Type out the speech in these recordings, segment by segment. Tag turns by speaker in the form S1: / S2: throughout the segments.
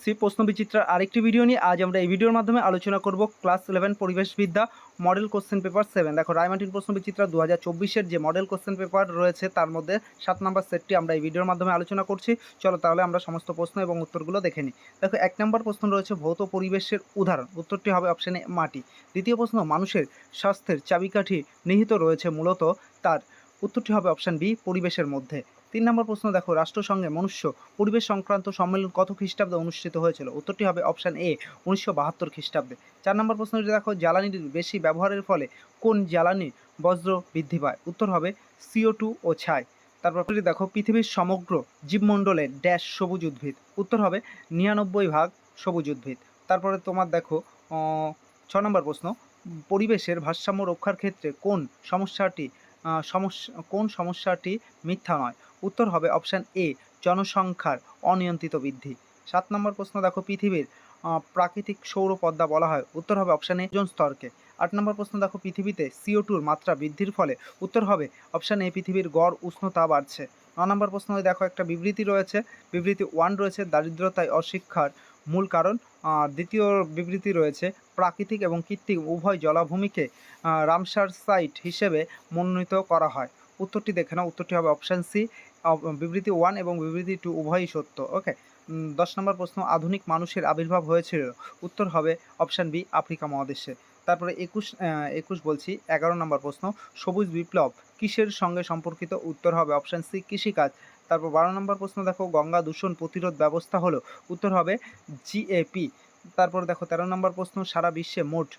S1: এসেছি প্রশ্ন বিচিত্রার আরেকটি ভিডিও নিয়ে আজ আমরা এই ভিডিওর মাধ্যমে আলোচনা করব ক্লাস ইলেভেন পরিবেশবিদ্যা মডেল কোশ্চেন পেপার সেভেন দেখো রায়মাটিন প্রশ্ন বিচিত্রা দু হাজার চব্বিশের যে মডেল কোশ্চেন পেপার রয়েছে, তার মধ্যে সাত নম্বর সেটটি আমরা এই ভিডিওর মাধ্যমে আলোচনা করছি। চলো তাহলে আমরা সমস্ত প্রশ্ন এবং উত্তরগুলো দেখে নিই। দেখো, এক নম্বর প্রশ্ন রয়েছে, ভৌত পরিবেশের উদাহরণ। উত্তরটি হবে অপশানে মাটি। দ্বিতীয় প্রশ্ন, মানুষের স্বাস্থ্যের চাবিকাঠি নিহিত রয়েছে মূলত তার। উত্তরটি হবে অপশান বি পরিবেশের মধ্যে। তিন নম্বর প্রশ্ন দেখো রাষ্ট্রসংঘে মনুষ্য পরিবেশ সংক্রান্ত সম্মেলন কত খ্রিস্টাব্দে অনুষ্ঠিত হয়েছিল? উত্তরটি হবে অপশান এ উনিশশো বাহাত্তর খ্রিস্টাব্দে। চার নম্বর প্রশ্নটি দেখো, জ্বালানির বেশি ব্যবহারের ফলে কোন জ্বালানি বজ্র বৃদ্ধি পায়? উত্তর হবে সিও টু ও ছাই। তারপর দেখো, পৃথিবীর সমগ্র জীবমণ্ডলে ড্যাশ সবুজ উদ্ভিদ। উত্তর হবে নিরানব্বই ভাগ সবুজ উদ্ভিদ। তারপরে তোমার দেখো ছ নম্বর প্রশ্ন, পরিবেশের ভারসাম্য রক্ষার ক্ষেত্রে কোন সমস্যাটি সমস্যা, কোন সমস্যাটি মিথ্যা নয়? উত্তর হবে অপশান এ জনসংখ্যার অনিয়ন্ত্রিত বৃদ্ধি। সাত নম্বর প্রশ্ন দেখো, পৃথিবীর প্রাকৃতিক সৌর পদ্মা বলা হয়। উত্তর হবে অপশান এ ওজোন স্তরকে। আট নম্বর প্রশ্ন দেখো, পৃথিবীতে সিও টুর মাত্রা বৃদ্ধির ফলে উত্তর হবে অপশান এ পৃথিবীর গড় উষ্ণতা বাড়ছে। ন নম্বর প্রশ্ন দেখো, একটা বিবৃতি রয়েছে। বিবৃতি ওয়ান রয়েছে, দারিদ্রতায় অশিক্ষার মূল কারণ। দ্বিতীয় বিবৃতি রয়েছে, প্রাকৃতিক এবং কৃত্রিম উভয় জলাভূমিকে রামসার সাইট হিসেবে মনোনীত করা হয়। উত্তরটি দেখে নাও, উত্তরটি হবে অপশান সি বিবৃতি ওয়ান এবং বিবৃতি টু উভয়ই সত্য। ওকে দশ নম্বর প্রশ্ন, আধুনিক মানুষের আবির্ভাব হয়েছিল। উত্তর হবে অপশান বি আফ্রিকা মহাদেশে। তারপরে একুশ একুশ বলছি, এগারো নম্বর প্রশ্ন, সবুজ বিপ্লব কিসের সঙ্গে সম্পর্কিত? উত্তর হবে অপশান সি কৃষিকাজ। তারপর বারো নম্বর প্রশ্ন দেখো, গঙ্গা দূষণ প্রতিরোধ ব্যবস্থা হলো। উত্তর হবে জিএপি তারপর দেখো, তেরো নম্বর প্রশ্ন, সারা বিশ্বে মোট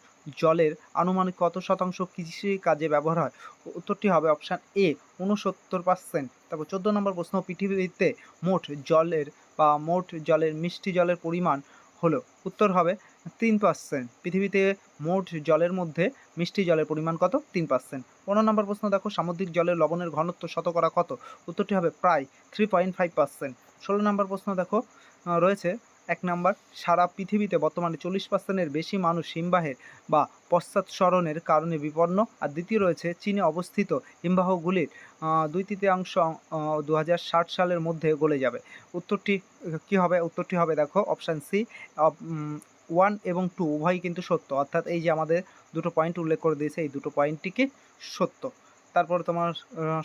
S1: জলের আনুমানিক কত শতাংশ কৃষি কাজে ব্যবহার হয়? উত্তরটি হবে অপশান এ উনসত্তর পার্সেন্ট তারপর চোদ্দ নম্বর প্রশ্ন, পৃথিবীতে মোট জলের বা মোট জলের মিষ্টি জলের পরিমাণ হলো, উত্তর হবে তিন পার্সেন্ট পৃথিবীতে মোট জলের মধ্যে মিষ্টি জলের পরিমাণ কত? তিন পার্সেন্ট পনেরো নম্বর প্রশ্ন দেখো, সামুদ্রিক জলের লবণের ঘনত্ব শতকরা কত? উত্তরটি হবে প্রায় থ্রি পয়েন্ট ফাইভ পার্সেন্ট ষোলো নম্বর প্রশ্ন দেখো রয়েছে এক নাম্বার, সারা পৃথিবীতে বর্তমানে চল্লিশ পার্সেন্টের বেশি মানুষ হিমবাহের বা পশ্চাৎসরণের কারণে বিপন্ন। আর দ্বিতীয় রয়েছে, চীনে অবস্থিত হিমবাহগুলির দুই তৃতীয়াংশ দু হাজার ষাট সালের মধ্যে গলে যাবে। উত্তরটি কি হবে? উত্তরটি হবে দেখো অপশান সি ওয়ান এবং টু উভয়ই কিন্তু সত্য। অর্থাৎ এই যে আমাদের দুটো পয়েন্ট উল্লেখ করে দিয়েছে, এই দুটো পয়েন্টটিকে সত্য। তারপর তোমার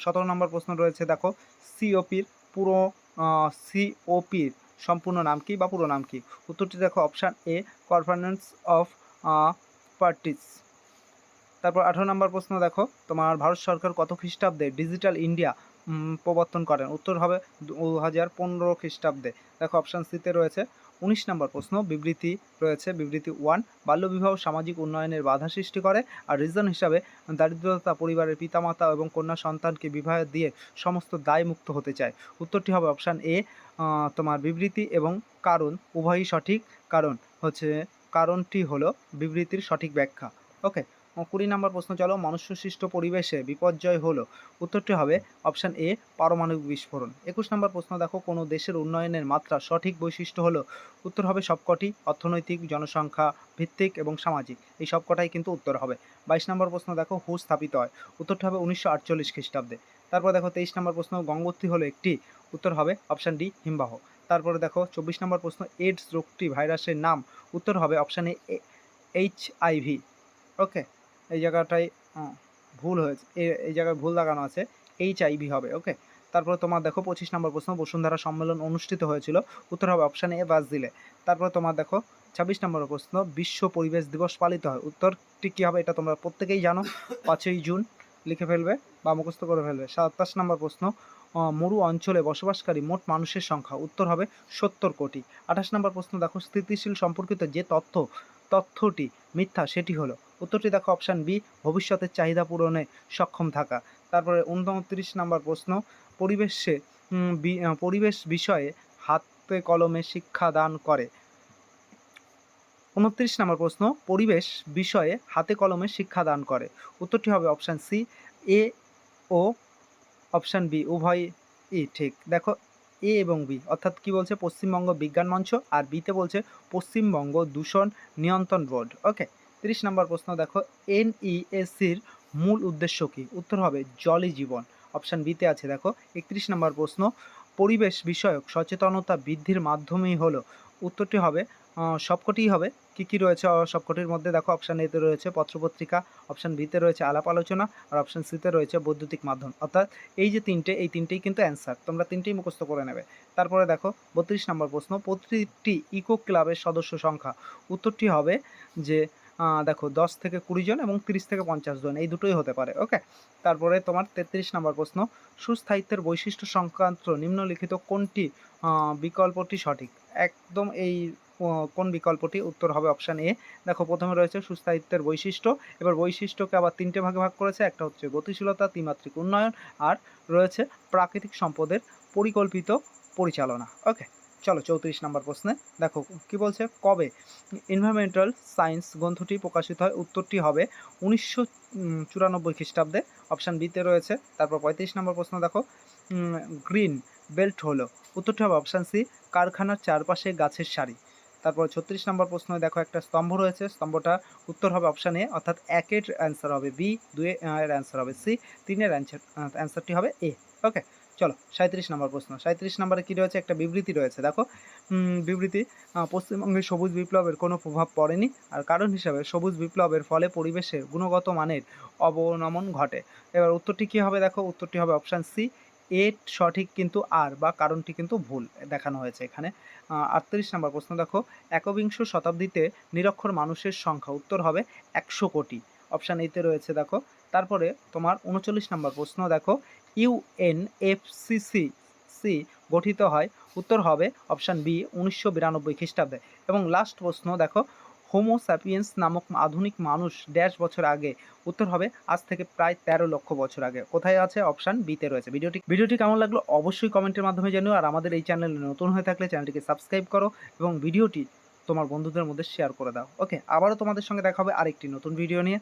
S1: সতেরো নম্বর প্রশ্ন রয়েছে, দেখো সিওপির পুরো সিওপির সম্পূর্ণ নাম কি বা পুরো নাম কি? উত্তরটি দেখো option A conference of parties তারপর আঠারো নম্বর প্রশ্ন দেখো, তোমার ভারত সরকার কত খ্রিস্টাব্দে ডিজিটাল ইন্ডিয়া প্রবর্তন করেন? উত্তর হবে দু হাজার পনেরো খ্রিস্টাব্দে। দেখো অপশান সিতে রয়েছে উনিশ নম্বর প্রশ্ন, বিবৃতি রয়েছে, বিবৃতি ওয়ান বাল্যবিবাহ সামাজিক উন্নয়নের বাধা সৃষ্টি করে আর রিজন হিসাবে দারিদ্রতা পরিবারের পিতামাতা এবং কন্যা সন্তানকে বিবাহ দিয়ে সমস্ত দায় মুক্ত হতে চায়। উত্তরটি হবে অপশান এ তোমার বিবৃতি এবং কারণ, উভয়ই সঠিক। কারণ হচ্ছে, কারণটি হলো বিবৃতির সঠিক ব্যাখ্যা। ওকে কুড়ি নম্বর প্রশ্ন, চলো মনুষ্য সৃষ্ট পরিবেশে বিপর্যয় হলো। উত্তরটি হবে অপশান এ, পারমাণবিক বিস্ফোরণ। একুশ নম্বর প্রশ্ন, দেখো কোনো দেশের উন্নয়নের মাত্রা সঠিক বৈশিষ্ট্য হলো? উত্তর হবে সবকটি, অর্থনৈতিক, জনসংখ্যা, ভিত্তিক এবং সামাজিক। এই সবকটাই কিন্তু উত্তর হবে। বাইশ নম্বর প্রশ্ন, দেখো হু স্থাপিত হয়। উত্তরটি হবে উনিশশো আটচল্লিশ খ্রিস্টাব্দে। তারপর দেখো তেইশ নম্বর প্রশ্ন, গঙ্গোত্রী হলো একটি। উত্তর হবে অপশান ডি, হিমবাহ। তারপরে দেখো চব্বিশ নম্বর প্রশ্ন, এইডস রোগটি ভাইরাসের নাম। উত্তর হবে option A H I V okay. এই জায়গাটায় ভুল হয়েছে। এই জায়গায় ভুল লাগানো আছে। এইচ আইভি হবে, ওকে? তারপরে তোমার দেখো পঁচিশ নম্বর প্রশ্ন, বসুন্ধরা সম্মেলন অনুষ্ঠিত হয়েছিল। উত্তর হবে অপশান এ বাস দিলে তারপরে তোমার দেখো ছাব্বিশ নম্বর প্রশ্ন, বিশ্ব পরিবেশ দিবস পালিত হয়। উত্তরটি কী হবে এটা তোমরা প্রত্যেকেই জানো। পাঁচই জুন লিখে ফেলবে বা মুখস্থ করে ফেলবে। সাতাশ নম্বর প্রশ্ন মরু অঞ্চলে বসবাসকারী মোট মানুষের সংখ্যা। উত্তর হবে সত্তর কোটি। আঠাশ নম্বর প্রশ্ন, দেখো স্থিতিশীল সম্পর্কিত যে তথ্য, তথ্যটি মিথ্যা, সেটি হলো উত্তরটি দেখো অপশান বি, ভবিষ্যতের চাহিদা পূরণে সক্ষম থাকা। তারপরে উনত্রিশ নম্বর প্রশ্ন, পরিবেশে পরিবেশ বিষয়ে হাতে কলমে শিক্ষা দান করে। উনত্রিশ নম্বর প্রশ্ন, পরিবেশ বিষয়ে হাতে কলমে শিক্ষা দান করে। উত্তরটি হবে অপশান সি, এ ও অপশান বি উভয় ই ঠিক। দেখো, এ এবং বি, অর্থাৎ কি বলছে? পশ্চিমবঙ্গ বিজ্ঞান মঞ্চ, আর বিতে বলছে পশ্চিমবঙ্গ দূষণ নিয়ন্ত্রণ বোর্ড। ওকে? তিরিশ নম্বর প্রশ্ন, দেখো এনইএসির মূল উদ্দেশ্য কী? উত্তর হবে, জলই জীবন। অপশান বিতে আছে, দেখো, একত্রিশ নম্বর প্রশ্ন, পরিবেশ বিষয়ক সচেতনতা বৃদ্ধির মাধ্যমেই হলো। উত্তরটি হবে সবকটিই হবে। কি কি রয়েছে সবকটির মধ্যে, দেখো, অপশান এতে রয়েছে, পত্রপত্রিকা, অপশান বিতে রয়েছে, আলাপ আলোচনা, আর অপশান সিতে রয়েছে, বৈদ্যুতিক মাধ্যম। অর্থাৎ এই যে তিনটে, এই তিনটেই কিন্তু অ্যান্সার তোমরা তিনটেই মুখস্থ করে নেবে। তারপরে দেখো, বত্রিশ নম্বর প্রশ্ন, প্রতিটি ইকো ক্লাবের সদস্য সংখ্যা। উত্তরটি হবে যে দেখো, দশ থেকে কুড়ি জন এবং তিরিশ থেকে পঞ্চাশ জন, এই দুটোই হতে পারে ওকে তারপরে তোমার তেত্রিশ নম্বর প্রশ্ন, সুস্থায়িত্বের বৈশিষ্ট্য সংক্রান্ত নিম্নলিখিত কোনটি? বিকল্পটি সঠিক। একদম এই কোন বিকল্পটি? উত্তর হবে অপশান এ দেখো, প্রথমে রয়েছে সুস্থায়িত্বের বৈশিষ্ট্য, এবার বৈশিষ্ট্যকে আবার তিনটে ভাগে ভাগ করেছে, একটা হচ্ছে গতিশীলতা, ত্রিমাত্রিক উন্নয়ন, আর রয়েছে প্রাকৃতিক সম্পদের পরিকল্পিত পরিচালনা ওকে চলো চৌত্রিশ নম্বর প্রশ্নে। দেখো, কি বলছে? কবে এনভায়রনমেন্টাল সায়েন্স গ্রন্থটি প্রকাশিত হয়? উত্তরটি হবে উনিশশো চুরানব্বই খ্রিস্টাব্দে। অপশান বিতে রয়েছে। তারপর পঁয়ত্রিশ নম্বর প্রশ্ন দেখো। গ্রিন বেল্ট হলো। উত্তরটি হবে অপশান সি কারখানার চারপাশে গাছের সারি। তারপর ছত্রিশ নম্বর প্রশ্ন দেখো, একটা স্তম্ভ রয়েছে। স্তম্ভটা উত্তর হবে অপশান এ অর্থাৎ একের অ্যান্সার হবে বি দুই এর অ্যান্সার হবে সি তিনের অ্যান্সার অ্যান্সারটি হবে এ ওকে চলো সাঁত্রিশ নম্বর প্রশ্ন। সাঁত্রিশ নম্বরে কী রয়েছে? একটা বিবৃতি রয়েছে, দেখো। বিবৃতি পশ্চিমবঙ্গে সবুজ বিপ্লবের কোনো প্রভাব পড়েনি, আর কারণ হিসাবে সবুজ বিপ্লবের ফলে পরিবেশের গুণগত মানের অবনমন ঘটে। এবার উত্তরটি কী হবে দেখো? উত্তরটি হবে অপশান সি এ সঠিক কিন্তু আর বা কারণটি কিন্তু ভুল দেখানো হয়েছে এখানে। আটত্রিশ নম্বর প্রশ্ন দেখো, একবিংশ শতাব্দীতে নিরক্ষর মানুষের সংখ্যা, উত্তর হবে একশো কোটি। অপশান এতে রয়েছে দেখো। তারপরে তোমার উনচল্লিশ নম্বর প্রশ্ন দেখো ইউএনএফসিসি সি গঠিত হয়, উত্তর হবে অপশান বি, উনিশশো বিরানব্বই খ্রিস্টাব্দে। এবং লাস্ট প্রশ্ন, দেখো হোমো স্যাপিয়েন্স নামক আধুনিক মানুষ ড্যাশ বছর আগে, উত্তর হবে আজ থেকে প্রায় তেরো লক্ষ বছর আগে। কোথায় আছে? অপশান বিতে রয়েছে। ভিডিওটি ভিডিওটি কেমন লাগল? অবশ্যই কমেন্টের মাধ্যমে জানিও। আর আমাদের এই চ্যানেলে নতুন হয়ে থাকলে চ্যানেলটিকে সাবস্ক্রাইব করো এবং ভিডিওটি তোমার বন্ধুদের মধ্যে শেয়ার করে দাও। ওকে, আবারও তোমাদের সঙ্গে দেখা হবে আরেকটি নতুন ভিডিও নিয়ে।